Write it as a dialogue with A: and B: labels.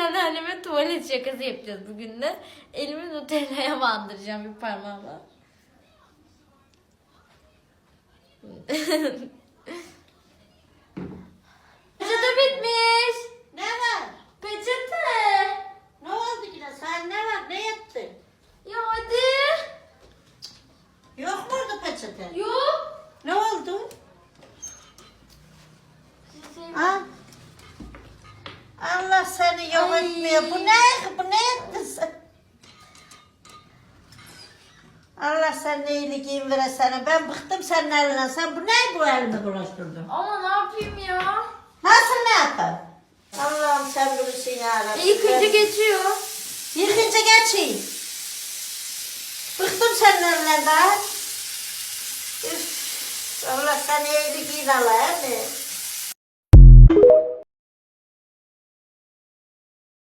A: anneanneme tuvalet şakası yapacağız bugün de. Elimi Nutella'ya bandıracağım bir parmağımla. Peçete bitmiş.
B: Ne var?
A: Peçete.
B: Ne oldu yine? Sen ne var? Ne yaptın?
A: Ya hadi.
B: Yok muydu peçete?
A: Yok.
B: Ne oldu? Ha? Allah seni yok
A: Ay.
B: etmiyor. Bu ne? Bu ne sen? Allah sen iyiliğini giyin vere sana. Ben bıktım senin elinden. Sen bu ne bu elini bulaştırdın?
A: Ama ne yapayım ya?
B: Nasıl ne yapar? Allah'ım sen bilirsin ya Rabbi.
A: Yıkınca geçiyor.
B: Yıkınca geçeyim. Bıktım senin elinden daha. Üf, Allah sen iyilik giyin Allah he mi?